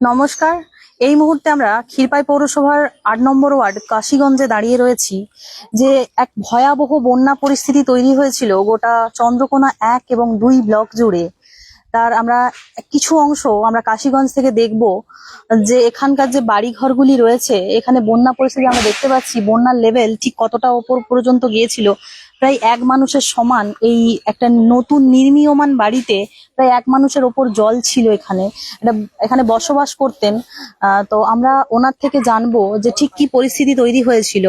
নমস্কার। এই মুহূর্তে আমরা ক্ষীরপাই পৌরসভার আট নম্বর ওয়ার্ড কাশীগঞ্জে দাঁড়িয়ে রয়েছি, যে এক ভয়াবহ বন্যা পরিস্থিতি তৈরি হয়েছিল গোটা চন্দ্রকোনা এক এবং দুই ব্লক জুড়ে। তার আমরা কিছু অংশ আমরা কাশীগঞ্জ থেকে দেখব যে এখানকার যে বাড়ি ঘরগুলি রয়েছে, এখানে বন্যা পরিস্থিতি আমরা দেখতে পাচ্ছি, বন্যার লেভেল ঠিক কতটা ওপর পর্যন্ত গিয়েছিল প্রায় এক মানুষের সমান এই একটা নতুন নির্মীয়মান বাড়িতে প্রায় এক মানুষের ওপর জল ছিল এখানে। এটা এখানে বসবাস করতেন। তো আমরা ওনার থেকে জানব যে ঠিক কি পরিস্থিতি তৈরি হয়েছিল।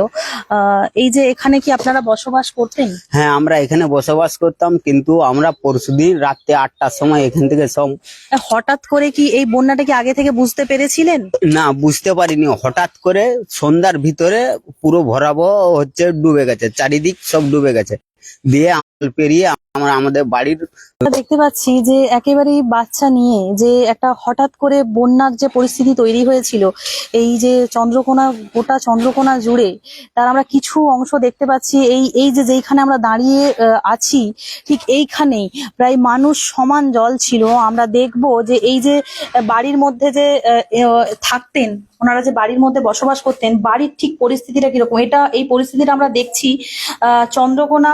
এই যে এখানে কি আপনারা বসবাস করতেন? হ্যাঁ আমরা এখানে বসবাস করতাম কিন্তু আমরা পরশুদিন রাত্রে আটটার সময় এখান থেকে সব হঠাৎ করে কি এই বন্যাটা কি আগে থেকে বুঝতে পেরেছিলেন? না বুঝতে পারিনি। হঠাৎ করে সন্ধ্যার ভিতরে পুরো ভরাবহ হচ্ছে ডুবে গেছে চারিদিক সব ডুবে গেছে। দিয়ে আমল পেরিয়ে আমরা আমাদের বাড়ির দেখতে পাচ্ছি যে একেবারেই বাচ্চা নিয়ে যে একটা হঠাৎ করে বন্যার যে পরিস্থিতি তৈরি হয়েছিল, এই যে চন্দ্রকোনা, গোটা চন্দ্রকোনা জুড়ে, তার আমরা কিছু অংশ দেখতে পাচ্ছি। এই এই যে যেইখানে আমরা দাঁড়িয়ে আছি, ঠিক এইখানেই প্রায় মানুষ সমান জল ছিল। আমরা দেখব যে এই যে বাড়ির মধ্যে যে থাকতেন ওনারা যে বাড়ির মধ্যে বসবাস করতেন, বাড়ির ঠিক পরিস্থিতিটা কীরকম? এটা, এই পরিস্থিতিটা আমরা দেখছি চন্দ্রকোনা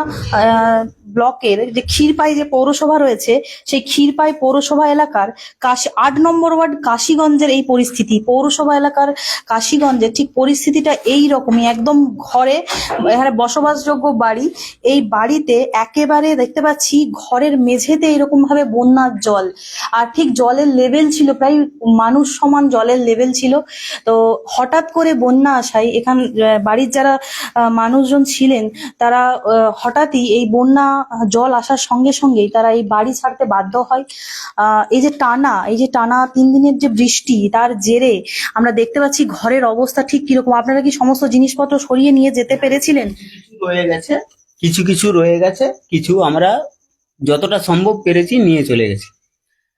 ব্লকের যে ক্ষীরপাই যে পৌরসভা রয়েছে, সেই ক্ষীরপাই পৌরসভা এলাকার কাশি, আট নম্বর ওয়ার্ড কাশীগঞ্জের এই পরিস্থিতি। পৌরসভা এলাকার কাশীগঞ্জের ঠিক পরিস্থিতিটা এই রকমই, একদম ঘরে, এখানে বসবাসযোগ্য বাড়ি। এই বাড়িতে একেবারে দেখতে পাচ্ছি ঘরের মেঝেতে এরকম ভাবে বন্যার জল। আর ঠিক জলের লেভেল ছিল, প্রায় মানুষ সমান জলের লেভেল ছিল। তো হঠাৎ করে বন্যা আসায় এখান বাড়ির যারা মানুষজন ছিলেন তারা হঠাৎই এই বন্যা জল আসার সঙ্গে সঙ্গেই তারা এই বাড়ি ছাড়তে বাধ্য হয়। এই যে টানা এই যে টানা তিন দিনের যে বৃষ্টি তার জেরে আমরা দেখতে পাচ্ছি ঘরের অবস্থা ঠিক কীরকম। আপনারা কি সমস্ত জিনিসপত্র সরিয়ে নিয়ে যেতে পেরেছিলেন? রয়ে গেছে কিছু কিছু রয়ে গেছে কিছু আমরা যতটা সম্ভব পেরেছি নিয়ে চলে গেছি।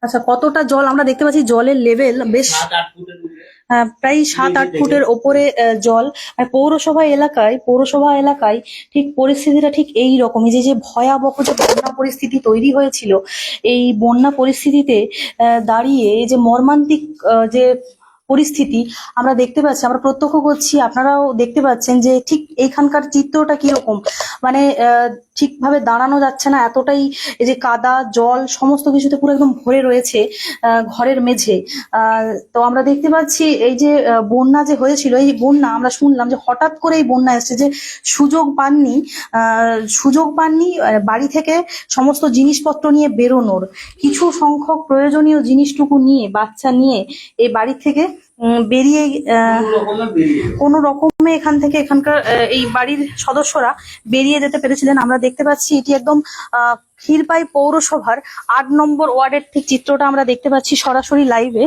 আচ্ছা কতটা জল আমরা দেখতে পাচ্ছি? জলের লেভেল বেশ প্রায় সাত আট ফুটের ওপরে জল। আর পৌরসভা এলাকায় পৌরসভা এলাকায় ঠিক পরিস্থিতিটা ঠিক এই রকমই। যে যে ভয়াবহ যে বন্যা পরিস্থিতি তৈরি হয়েছিল এই বন্যা পরিস্থিতিতে দাঁড়িয়ে এই যে মর্মান্তিক আহ, যে পরিস্থিতি আমরা দেখতে পাচ্ছি আমরা প্রত্যক্ষ করছি আপনারাও দেখতে পাচ্ছেন যে ঠিক এইখানকার চিত্রটা কীরকম? মানে ঠিকভাবে দাঁড়ানো যাচ্ছে না এতটাই এই যে কাদা জল সমস্ত কিছুতে পুরো একদম ভরে রয়েছে ঘরের মেঝে। তো আমরা দেখতে পাচ্ছি এই যে বন্যা যে হয়েছিল এই বন্যা আমরা শুনলাম যে হঠাৎ করে এই বন্যা এসেছে যে সুযোগ পাননি সুযোগ পাননি বাড়ি থেকে সমস্ত জিনিসপত্র নিয়ে বেরোনোর। কিছু সংখ্যক প্রয়োজনীয় জিনিসটুকু নিয়ে বাচ্চা নিয়ে এই বাড়ি থেকে বেরিয়ে আহ, কোনো রকমে এখান থেকে এখানকার এই বাড়ির সদস্যরা বেরিয়ে যেতে পেরেছিলেন। আমরা দেখতে পাচ্ছি এটি একদম আহ, ক্ষীরপাই পৌরসভার আট নম্বর ওয়ার্ডের ঠিক চিত্রটা আমরা দেখতে পাচ্ছি সরাসরি লাইভে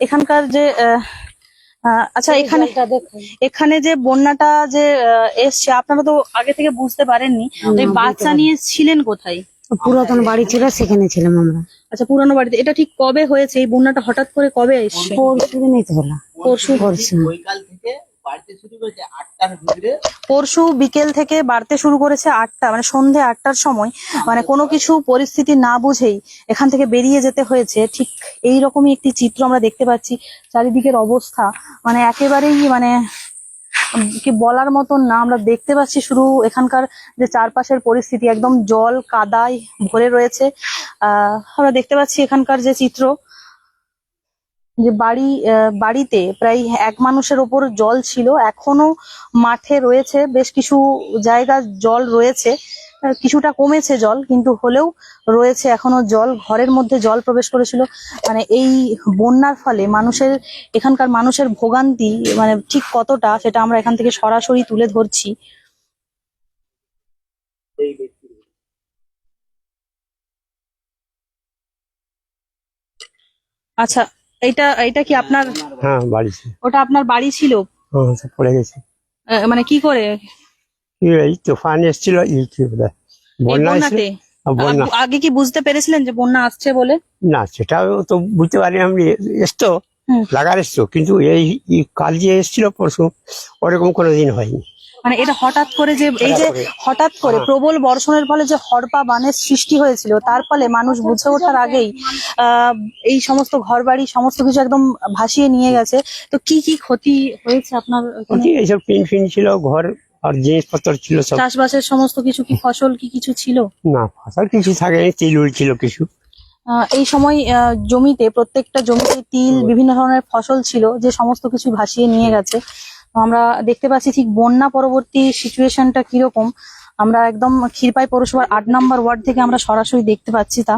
এখানকার যে আচ্ছা এখানে এখানে যে বন্যাটা যে আহ, এসছে আপনারা তো আগে থেকে বুঝতে পারেননি তো এই বাচ্চা নিয়ে ছিলেন কোথায়? পুরাতন বাড়ি ছিল সেখানে ছিলাম আমরা। আচ্ছা পুরানো বাড়িতে। এটা ঠিক কবে হয়েছে? এই বন্যাটা হঠাৎ করে কবে এসছে? পরশু দিনই তো হলো। পরশু পরশু শুরু পরশু বিকেল থেকে বাড়তে শুরু করেছে আটটা মানে সন্ধে আটটার সময়। মানে কোনো কিছু পরিস্থিতি না বুঝেই এখান থেকে বেরিয়ে যেতে হয়েছে। ঠিক এই রকমই একটি চিত্র আমরা দেখতে পাচ্ছি। চারিদিকের অবস্থা মানে একেবারেই মানে কি বলার মতন না। আমরা দেখতে পাচ্ছি শুধু এখানকার যে চারপাশের পরিস্থিতি, একদম জল কাদায় ভরে রয়েছে। আহ, আমরা দেখতে পাচ্ছি এখানকার যে চিত্র যে বাড়ি বাড়িতে প্রায় এক মানুষের ওপর জল ছিল, এখনও মাঠে রয়েছে, বেশ কিছু জায়গা জল রয়েছে কিছুটা কমেছে জল, কিন্তু হলেও রয়েছে এখনও জল, ঘরের মধ্যে জল প্রবেশ করেছিল। মানে এই বন্যার ফলে মানুষের, এখানকার মানুষের ভোগান্তি মানে ঠিক কতটা, সেটা আমরা এখান থেকে সরাসরি তুলে ধরছি। আচ্ছা এইটা এইটা কি আপনার হ্যাঁ বাড়িতে ওটা আপনার বাড়ি ছিল? পড়ে গেছে। মানে কি করে? এই- এই তুফান এসেছিল এই কি বন্যা বন্যাতে? আগে কি বুঝতে পেরেছিলেন যে বন্যা আসছে বলে? না সেটাও তো বুঝতে পারি আমি। এসতো লাগার এসতো কিন্তু এই কাল যে এসেছিল পরশু ওরকম কোনোদিন হয়নি। মানে এটা হঠাৎ করে যে এই যে হঠাৎ করে। হ্যাঁ। প্রবল বর্ষণের ফলে যে হরপা বানের সৃষ্টি হয়েছিল তার ফলে মানুষ বুঝে ওঠার আগেই এই সমস্ত ঘরবাড়ি সমস্ত কিছু একদম ভাসিয়ে নিয়ে গেছে। তো কি কি ক্ষতি হয়েছে আপনার ক্ষতি এইসব টিন ফিন ছিল ঘর আর জিনিসপত্র ছিল সব। চাষবাসের সমস্ত কিছু কি ফসল কি কিছু ছিল? না ফসল কিছু থাকেনি তিল উল ছিল কিছু। আহ, এই সময় আহ, জমিতে প্রত্যেকটা জমিতে তিল বিভিন্ন ধরনের ফসল ছিল যে সমস্ত কিছু ভাসিয়ে নিয়ে গেছে। আমরা দেখতে পাচ্ছি ঠিক বন্যা পরবর্তী সিচুয়েশনটা কীরকম। আমরা একদম ক্ষীরপাই পৌরসভার আট নম্বর ওয়ার্ড থেকে আমরা সরাসরি দেখতে পাচ্ছি তা।